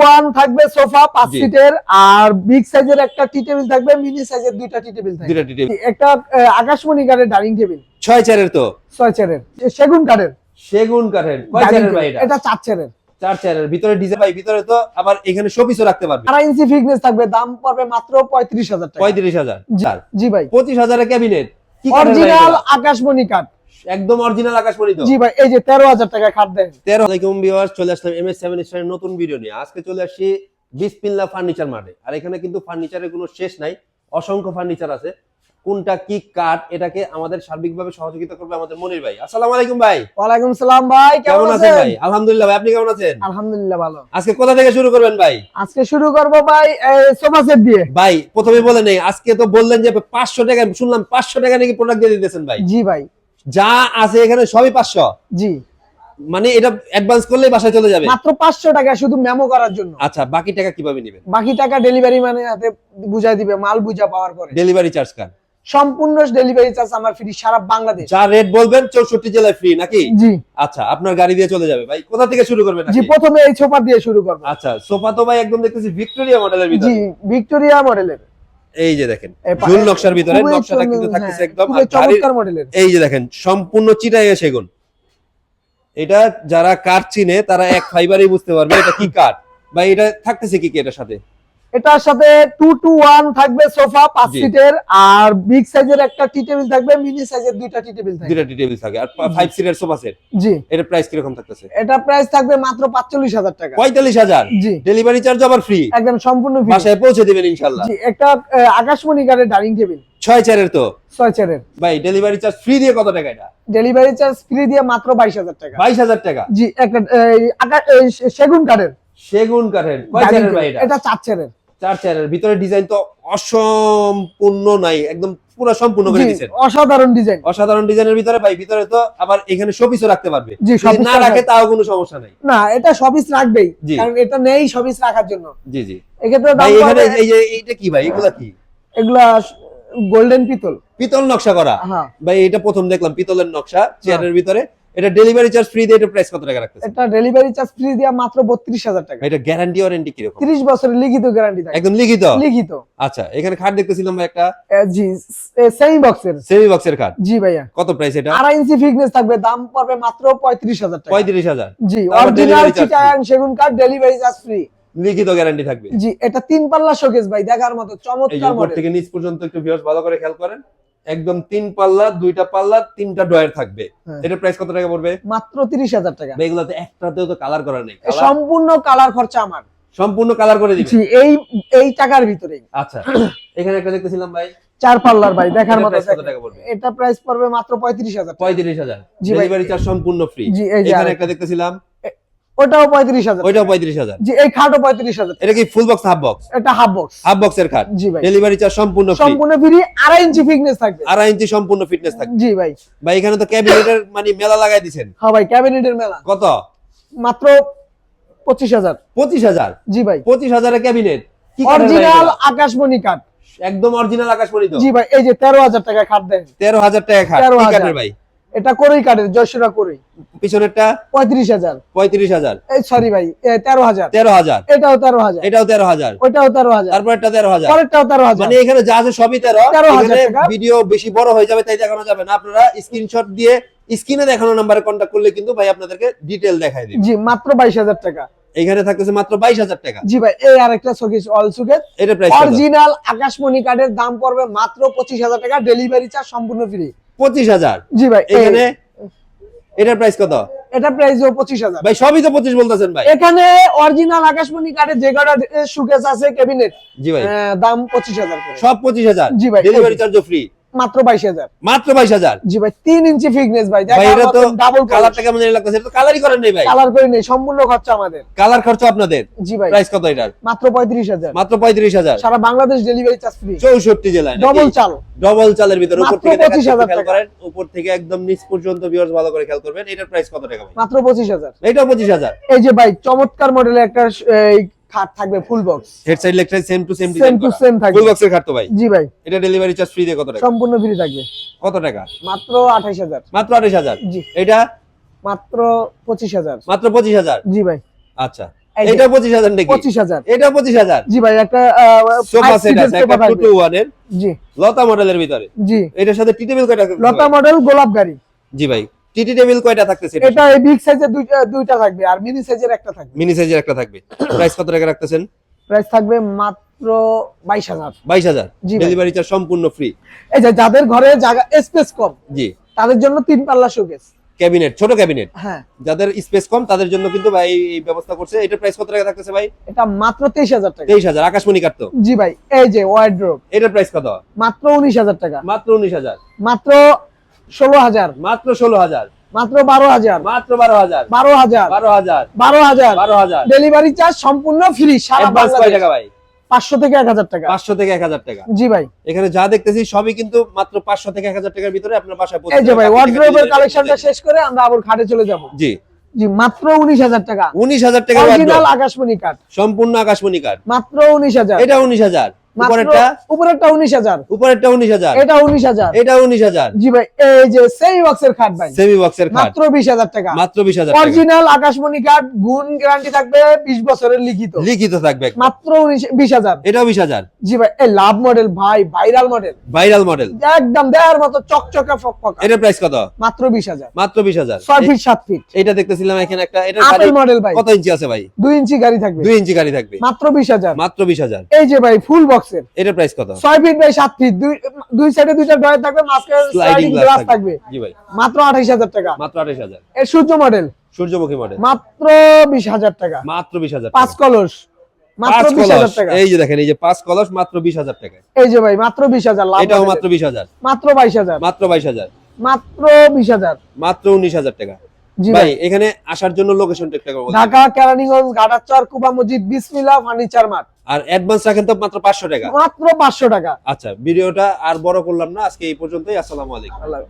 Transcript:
One থাকবে sofa পাঁচ সিটের আর বিগ সাইজের একটা টি টেবিল থাকবে মিনি সাইজের দুইটা টি টেবিল থাকবে। দুইটা টেবিল। একটা আকাশমণি কাঠের ডাইনিং টেবিল ছয় চেয়ারের তো? ছয় চেয়ারের সেগুন কাঠের। সেগুন কাঠের। কয় চেয়ারের ভাই এটা? এটা চার চেয়ারের চার চেয়ারের ভিতরে ডিজাইন ভাই ভিতরে তো আবার এখানে শোপিসও রাখতে পারবে। আড়াই ইঞ্চি ফিটনেস থাকবে দাম পড়বে মাত্র পঁয়ত্রিশ হাজার পঁয়ত্রিশ হাজার। জি- জি ভাই। পঁচিশ হাজারের ক্যাবিনেট অরিজিনাল আকাশমণি কাঠ। একদম অরিজিনাল আকাশমণি তো জি ভাই এই যে তেরো হাজার টাকা খাট দেন। তেরো আলাইকুম ভিউয়ার্স চলে আসলাম স্টারের নতুন ভিডিও নিয়ে। আজকে চলে ফার্নিচার মার্টে আর এখানে কিন্তু ফার্নিচারের কোনো শেষ নাই অসংখ্য ফার্নিচার আছে। কোনটা কি কাঠ এটাকে আমাদের সার্বিকভাবে সহযোগিতা করবে আমাদের মনির ভাই। আসসালামু আলাইকুম ভাই। ওয়ালাইকুম সালাম ভাই কেমন আছেন ভাই? আলহামদুলিল্লাহ ভাই আপনি কেমন আছেন? আলহামদুলিল্লাহ ভালো। আজকে কোথা থেকে শুরু করবেন ভাই? আজকে শুরু করব ভাই সোফা সেট দিয়ে। ভাই প্রথমে বলে নেই আজকে তো বললেন যে পাঁচশো টাকা শুনলাম পাঁচশো টাকা নাকি প্রোডাক্ট দিয়ে দিতেছেন ভাই। জি ভাই। যা আছে এখানে সবই পাঁচশো। জি। মানে এটা অ্যাডভান্স করলেই বাসায় চলে যাবে। মাত্র পাঁচশো টাকা শুধু মেমো করার জন্য। আচ্ছা বাকি টাকা কীভাবে নেবেন? বাকি টাকা ডেলিভারি মানে হাতে বুঝাই দিবে মাল বুঝা পাওয়ার পরে। ডেলিভারি চার্জ কার? সম্পূর্ণ ডেলিভারি চার্জ আমার ফ্রি সারা বাংলাদেশ। যা রেট বলবেন চৌষট্টি জেলায় ফ্রি নাকি? জি। আচ্ছা আপনার গাড়ি দিয়ে চলে যাবে ভাই। কোথা থেকে শুরু করবেন জি প্রথমে এই সোফা দিয়ে শুরু করব। আচ্ছা সোফা তো ভাই একদম দেখতেছি ভিক্টোরিয়া মডেলের জি ভিক্টোরিয়া মডেলের এই যে দেখেন ঝুল নকশার ভিতরে নকশাটা কিন্তু থাকতেছে হ্যাঁ, একদম চমৎকার মডেলের। এই যে দেখেন সম্পূর্ণ চিটাইয়া সেগুন। এটা যারা কাঠ চিনে তারা এক ফাইবারই বুঝতে পারবে এটা কি কাঠ। বা এটা থাকতেছে কি কি এটার সাথে? এটার সাথে টু টু ওয়ান থাকবে সোফা পাঁচ সিটের আর বিগ সাইজের একটা টি টেবিল থাকবে মিনি সাইজের দুইটা টি টেবিল থাকবে। দুইটা টি টেবিল থাকে। আর ফাইভ সিটের সোফা সেট জি। এটার প্রাইস কীরকম থাকতেছে? এটা প্রাইস থাকবে মাত্র পাঁচচল্লিশ হাজার টাকা। পঁয়তাল্লিশ হাজার। জি। ডেলিভারি চার্জ আবার ফ্রি একদম সম্পূর্ণ free। বাসায় পৌঁছে দিবেন ইনশাল্লাহ জি একটা আকাশমণি কাঠের ডাইনিং টেবিল ছয় চেয়ারের তো। ছয় চেয়ারের ভাই ডেলিভারি চার্জ ফ্রি দিয়ে কত টাকা এটা? ডেলিভারি চার্জ ফ্রি দিয়ে মাত্র বাইশ হাজার টাকা। বাইশ হাজার টাকা। জি একটা সেগুন কাঠের। সেগুন কাঠের। কয় চেয়ারের ভাই এটা? এটা চার চেয়ারের চার চেয়ারের ভিতরে ডিজাইন তো অসম্পূর্ণ নাই একদম পুরো সম্পূর্ণ করে জি দিচ্ছেন অসাধারণ ডিজাইন অসাধারণ ডিজাইনের ভিতরে ভাই ভিতরে তো আবার এখানে শোপিসও রাখতে পারবে। জি, যদি না রাখে তাও কোনো সমস্যা নাই। না এটা সবিস রাখবেই কারণ এটা নেই সবিস রাখার জন্য। জি জি। এক্ষেত্রে ভাই এখানে এই যে এইটা কি ভাই এগুলা কি? এগুলা গোল্ডেন পিতল। পিতল নকশা করা। হ্যাঁ। ভাই এটা প্রথম দেখলাম পিতলের নকশা চেয়ারের ভিতরে। এটা ডেলিভারি চার্জ ফ্রি দিয়ে এটা প্রাইস কত টাকা রাখতেছে এটা ডেলিভারি চার্জ ফ্রি দিয়া মাত্র বত্রিশ হাজার টাকা। এটা গ্যারান্টি ওয়ারেন্টি কীরকম? তিরিশ বছরের লিখিত গ্যারান্টি থাকে। একদম লিখিত? লিখিত। আচ্ছা এখানে খাট দেখতেছিলাম ভাই একটা। জি সেমি বক্সের সেমি বক্সের খাট। জি ভাইয়া। কত প্রাইস এটা? আড়াই ইঞ্চি ফিটনেস থাকবে দাম পড়বে মাত্র পঁয়ত্রিশ হাজার টাকা। পঁয়ত্রিশ হাজার। জি অরিজিনাল চিটাগাং সেগুন কাঠ ডেলিভারি চার্জ ফ্রি লিখিত গ্যারান্টি থাকবে। জি এটা তিন পাল্লা শোকেস ভাই দেখার মতো চমৎকার মডেল থেকে নিচ পর্যন্ত একটু ভিউয়ার্স ভালো করে খেয়াল করেন। একদম তিন পাল্লা দুইটা পাল্লা তিনটা ডয়ার থাকবে। হ্যাঁ। এটার প্রাইস কত টাকা পড়বে? মাত্র তিরিশ হাজার টাকা। এগুলাতে একটাতেও তো কালার করা নেই। সম্পূর্ণ কালার খরচা আমার। সম্পূর্ণ কালার করে জি এই এই টাকার ভিতরে। আচ্ছা এখানে একটা দেখতেছিলাম ভাই। চার পাল্লার ভাই দেখার মতো? এটা প্রাইস পড়বে মাত্র পঁয়ত্রিশ হাজার। পঁয়ত্রিশ হাজার। ডেলিভারি চার্জ সম্পূর্ণ ফ্রি এখানে একটা দেখতেছিলাম। ওটাও পঁয়ত্রিশ হাজার। ওইটাও পঁয়ত্রিশ হাজার। জি এই খাটও পঁয়ত্রিশ হাজার। এটা কি ফুল বক্স হাফ বক্স এটা হাফ বক্স হাফ বক্সের খাট। জি ভাই। ডেলিভারি চার্জ সম্পূর্ণ সম্পূর্ণ ফ্রি আড়াই ইঞ্চি ফিটনেস থাকবে। আড়াই ইঞ্চি সম্পূর্ণ ফিটনেস থাকবে। জি ভাই। ভাই এখানে তো ক্যাবিনেটের মানে মেলা লাগাই দিছেন। হ্যাঁ ভাই ক্যাবিনেটের মেলা। কত? মাত্র পঁচিশ হাজার। পঁচিশ হাজার? জি ভাই। পঁচিশ হাজারের ক্যাবিনেট। অরিজিনাল আকাশমণি কাঠ। একদম অরিজিনাল আকাশমণি তো। জি ভাই এই যে তেরো হাজার টাকা খাট দেন। তেরো হাজার টাকা খাট। হাজার। ভাই? এটা করেই কাঠের যশোরা করেই। পিছনেরটা পঁয়ত্রিশ হাজার। পঁয়ত্রিশ হাজার। এই সরি ভাই তেরো হাজার। তেরো হাজার। এটাও তেরো হাজার। এটাও তেরো হাজার। ওইটাও তেরো হাজার। তারপরটা তেরো হাজার। পরেরটাও তেরো হাজার। মানে এখানে যা আছে সবই তেরো। 13,000 এখানে টাকা। ভিডিও বেশি বড় হয়ে যাবে তাই দেখানো যাবে না। আপনারা স্ক্রিনশট দিয়ে স্ক্রিনে দেখানো নাম্বারে কন্ট্যাক্ট করলে কিন্তু ভাই আপনাদেরকে ডিটেল দেখাই দিবে। জি মাত্র বাইশ হাজার টাকা। এখানে থাকতেছে মাত্র বাইশ হাজার টাকা। জি ভাই এই আরেকটা শোকেস অল শোকেস এটা প্রাইস অরিজিনাল আকাশমণি কার্ডের দাম পড়বে মাত্র পঁচিশ হাজার টাকা। ডেলিভারি চার্জ সম্পূর্ণ ফ্রি পঁচিশ হাজার। জি ভাই এখানে এটার প্রাইস কত? এটা প্রাইস পঁচিশ হাজার। ভাই সবই তো পঁচিশ বলতেছেন ভাই। এখানে অরিজিনাল আকাশমণি যে কটা সুকেস আছে ক্যাবিনেট জি ভাই। দাম পঁচিশ হাজার সব পঁচিশ হাজার। জি ভাই, ডেলিভারি চার্জ। ফ্রি মাত্র বাইশ হাজার। মাত্র বাইশ হাজার? জি ভাই তিন ইঞ্চি ফিটনেস ভাই ভাই এটা তো ডাবল কালারটা কেমন লাগতেছে এটা তো কালারই করেন নাই ভাই। কালার করে নেই সম্পূর্ণ খরচা আমাদের। কালার খরচ আপনাদের? জি ভাই। প্রাইস কত এটার? মাত্র পঁয়ত্রিশ হাজার। মাত্র পঁয়ত্রিশ হাজার। সারা বাংলাদেশ ডেলিভারি চার্জ ফ্রি চৌষট্টি জেলায় ডবল চাল। ডবল চালের ভিতরে উপর থেকে দেখাচ্ছি, 25,000 খেয়াল করেন। উপর থেকে একদম নিচ পর্যন্ত ভিউয়ার্স ভালো করে খেয়াল করবেন। এটার প্রাইস কত টাকা ভাই? মাত্র পঁচিশ হাজার। এটাও পঁচিশ হাজার। এই যে ভাই চমৎকার মডেলের একটা খাট থাকবে full box head side leg same to same same to same থাকবে। ফুল বক্সের খাট তো ভাই। জি ভাই। এটা ডেলিভারি চার্জ ফ্রি দিয়ে কত টাকা? সম্পূর্ণ ফ্রি থাকবে। কত টাকা? মাত্র আঠাইশ হাজার। মাত্র আঠাশ হাজার? জি। এটা? মাত্র পঁচিশ হাজার। মাত্র পঁচিশ হাজার? জি ভাই। আচ্ছা। এটা পঁচিশ হাজার নাকি? পঁচিশ হাজার। এটা পঁচিশ হাজার? জি ভাই একটা সোফা সেট আছে একটা টু টু ওয়ানের। জি। লতা মডেলের ভিতরে। জি। এটার সাথে টি টেবিল কয়টা লতা মডেল গোলাপ গাড়ি। জি ভাই। টি টেবিল কয়টা থাকতেছে এটা এই বিগ সাইজের দুইটা দুইটা থাকবে আর মিনি সাইজের একটা থাকবে। মিনি সাইজের একটা থাকবে। প্রাইস কত টাকা রাখতেছেন? প্রাইস থাকবে মাত্র বাইশ হাজার। বাইশ হাজার। জি ভাই। ডেলিভারি চার্জ সম্পূর্ণ ফ্রি এই যে যাদের ঘরে জায়গা স্পেস কম জি। তাদের জন্য তিন পাল্লা শোকেস ক্যাবিনেট ছোট ক্যাবিনেট হ্যাঁ। যাদের স্পেস কম তাদের জন্য কিন্তু ভাই এই ব্যবস্থা করছে। এটার প্রাইস কত টাকা থাকতেছে ভাই? এটা মাত্র তেইশ হাজার টাকা। তেইশ হাজার আকাশমণি কাটতো জি ভাই এই যে ওয়ার্ড্রোব এটার প্রাইস কত? মাত্র উনিশ হাজার টাকা। মাত্র উনিশ হাজার। মাত্র ষোলো হাজার। মাত্র ষোলো হাজার। মাত্র বারো হাজার। মাত্র বারো হাজার। বারো হাজার। বারো হাজার। বারো হাজার। বারো হাজার। ডেলিভারি চার্জ সম্পূর্ণ ফ্রি টাকা ভাই? পাঁচশো থেকে এক হাজার টাকা। পাঁচশো থেকে এক হাজার টাকা। জি ভাই। এখানে যা দেখতেছি সবই কিন্তু মাত্র পাঁচশো থেকে এক হাজার টাকার ভিতরে আপনার বাসায় এই যে ভাই ওয়ার্ড্রোবের কালেকশনটা শেষ করে আমরা আবার খাটে চলে যাব। জি। জি মাত্র উনিশ হাজার টাকা। উনিশ হাজার টাকা অরিজিনাল আকাশমণি কাঠ সম্পূর্ণ আকাশমণি কার্ড মাত্র উনিশ হাজার। এটা উনিশ হাজার। উপরেরটা? উপরেরটা উনিশ হাজার। উপরেরটা উনিশ হাজার। এটা উনিশ হাজার। এটা উনিশ হাজার। জি ভাই এই যে সেই বক্সের খাট ভাই। সেমি বক্সের খাট মাত্র বিশ হাজার টাকা। মাত্র বিশ হাজার টাকা। অরিজিনাল আকাশমণি কাঠ গুণ গ্যারান্টি থাকবে বিশ বছরের লিখিত। লিখিত থাকবে। মাত্র উনিশ বিশ হাজার। এটাও বিশ হাজার। জি ভাই এই লাভ মডেল ভাই ভাইরাল মডেল ভাইরাল মডেল একদম দেওয়ার মতো চকচকে ফকফকা এটার প্রাইস কত? মাত্র বিশ হাজার। মাত্র বিশ হাজার। ফিট সাত ফিট এটা দেখতেছিলাম এখানে একটা এটা আপেল মডেল ভাই। কত ইঞ্চি আছে ভাই? দুই ইঞ্চি গাড়ি থাকবে। দুই ইঞ্চি গাড়ি থাকবে। মাত্র বিশ হাজার। মাত্র বিশ হাজার। এই যে ভাই ফুল বক্সের এটার প্রাইস কত? ছয় ফিট বাই সাত ফিট দুই দুই সাইডে দুইটা ড্রয়ার থাকবে মাঝখানে স্লাইডিং গ্লাস থাকবে। জি ভাই। মাত্র আঠাইশ হাজার টাকা। মাত্র আঠাশ হাজার। এর সূর্য মডেল সূর্যমুখী মডেল মাত্র বিশ হাজার টাকা। মাত্র বিশ হাজার পাঁচ কলস। মাত্র পাঁচ বিশ হাজার কলস। টাকা। এই যে দেখেন এই যে পাঁচ কলস মাত্র বিশ হাজার টাকা। এই যে ভাই মাত্র বিশ হাজার লাভ এটাও মাত্র বিশ হাজার। মাত্র বাইশ হাজার। মাত্র বাইশ হাজার। মাত্র বিশ হাজার। মাত্র উনিশ হাজার টাকা। জি ভাই এখানে আসার জন্য লোকেশনটা একটু। ঢাকা কেরানীগঞ্জ ঘাটাচর কুবা মসজিদ বিসমিল্লা ফার্নিচার মার্ট আর অ্যাডভান্স রাখেন তো মাত্র পাঁচশো টাকা। মাত্র পাঁচশো টাকা। আচ্ছা ভিডিওটা আর বড় করলাম না আজকে এই পর্যন্তই আসসালামু আলাইকুম। আল্লাহ